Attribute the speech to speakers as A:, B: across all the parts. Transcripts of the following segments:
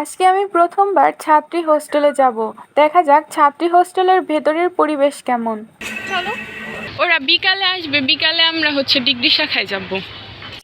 A: আজকে আমি প্রথমবার ছাত্রী হোস্টেলে যাব। দেখা যাক ছাত্রী হোস্টেলের ভেতরের পরিবেশ কেমন।
B: চলো। ওরা বিকালে আসবে বিকালে আমরা হচ্ছে ডিগ্রি শাখায় যাব।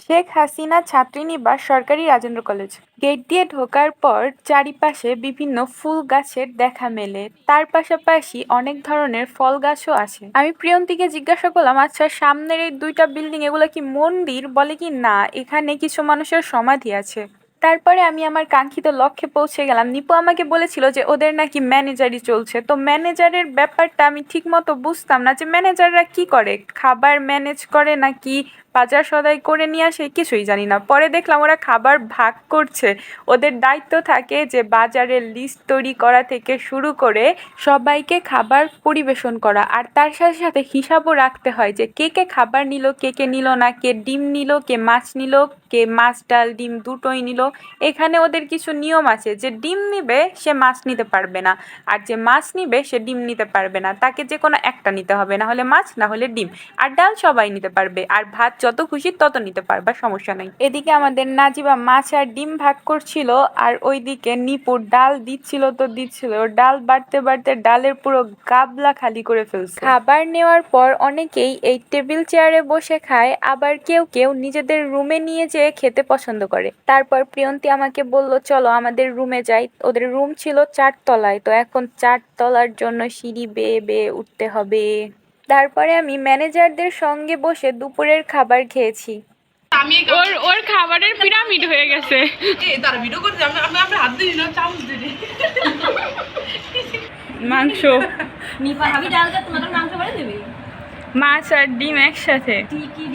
A: শেখ হাসিনা ছাত্রীনিবাস সরকারি রাজেন্দ্র কলেজ। গেট দিয়ে ঢোকার পর চারিপাশে বিভিন্ন ফুল গাছের দেখা মেলে। তার পাশাপাশি অনেক ধরনের ফল গাছও আছে। আমি প্রিয়ন্তীকে জিজ্ঞাসা করলাম আচ্ছা সামনের এই দুইটা বিল্ডিং এগুলো কি মন্দির? বলে কি না এখানে কিছু মানুষের সমাধি আছে। তারপরে আমি আমার কাঙ্ক্ষিত লক্ষ্যে পৌঁছে গেলাম। নিপু আমাকে বলেছিল যে ওদের নাকি ম্যানেজারই চলছে। তো ম্যানেজারের ব্যাপারটা আমি ঠিকমতো বুঝতাম না যে ম্যানেজাররা কি করে? খাবার ম্যানেজ করে নাকি বাজার সদাই করে নিয়ে আসে, কিছুই জানি না। পরে দেখলাম ওরা খাবার ভাগ করছে। ওদের দায়িত্ব থাকে যে বাজারের লিস্ট তৈরি করা থেকে শুরু করে সবাইকে খাবার পরিবেশন করা। আর তার সাথে সাথে হিসাবও রাখতে হয় যে কে কে খাবার নিল, কে কে নিল না, কে ডিম নিল, কে মাছ নিল, কে মাছ, ডাল, ডিম দুটোই নিল। এখানে ওদের কিছু নিয়ম আছে যে ডিম নিবে, সে মাছ নিতে পারবে না। আর যে মাছ নিবে, সে ডিম নিতে পারবে না। তাকে যে কোনো একটা নিতে হবে, না হলে মাছ, না হলে ডিম। আর ডাল সবাই নিতে পারবে। আর ভাত যত খুশি তত নিতে পারবা, সমস্যা নাই। এদিকে আমাদের নাজিবা মাছ আর ডিম ভাগ করছিল, আর ওইদিকে নিপুর ডাল দিচ্ছিল তো দিচ্ছিল। ডাল বাড়তে বাড়তে ডালের পুরো গাবলা খালি করে ফেলছে। খাবার নেওয়ার পর অনেকেই এই টেবিল চেয়ারে বসে খায়, আবার কেউ কেউ নিজেদের রুমে নিয়ে যেয়ে খেতে পছন্দ করে। তারপর প্রিয়ন্তী আমাকে বলল, চলো আমাদের রুমে যাই। ওদের রুম ছিল চারতলায়, তো এখন চারতলার জন্য সিঁড়ি বেয়ে বেয়ে উঠতে হবে। তারপরে আমি ম্যানেজারদের সঙ্গে বসে দুপুরের খাবার খেয়েছি।
C: আমি
B: ওর ওর খাবারের পিরামিড হয়ে গেছে।
C: এই ভিডিও করছে আমি আমি আমরা হাত দিয়ে না চামচ দিই।
B: মাংস।
D: আমি ডালটা তোমাদের মাংস বলে দেবে?
B: মাছ আর ডিম একসাথে।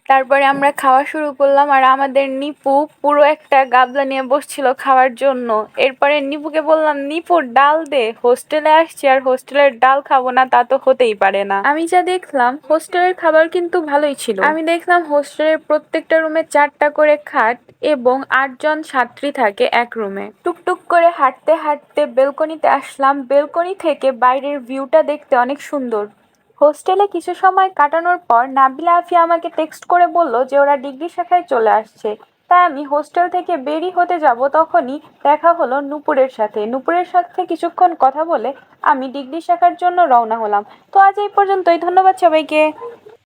A: তারপরে আমরা খাওয়া শুরু করলাম আর আমাদের নিপু পুরো একটা গাবলা নিয়ে বসছিল খাওয়ার জন্য। এরপরে নিপুকে বললাম নিপু ডাল দে হোস্টেলে আসছি আর হোস্টেলের ডাল খাব না তা তো হতেই পারে না। আমি যা দেখলাম হোস্টেলের খাবার কিন্তু ভালোই ছিল। আমি দেখলাম হোস্টেলের প্রত্যেকটা রুমে চারটা করে খাট এবং আটজন ছাত্রী থাকে এক রুমে। টুকটুক করে হাঁটতে হাঁটতে বেলকনিতে আসলাম। বেলকনি থেকে বাইরের ভিউটা দেখতে অনেক সুন্দর। হোস্টেলে কিছু সময় কাটানোর পর নাবিলা আফিয়া আমাকে টেক্সট করে বলল যে ওরা ডিগ্রি শাখায় চলে আসছে। তাই আমি হোস্টেল থেকে বেরি হতে যাব, তখনই দেখা হলো নুপুরের সাথে। নুপুরের সাথে কিছুক্ষণ কথা বলে আমি ডিগ্রি শাখার জন্য রওনা হলাম। তো আজ এই পর্যন্তই। ধন্যবাদ সবাইকে।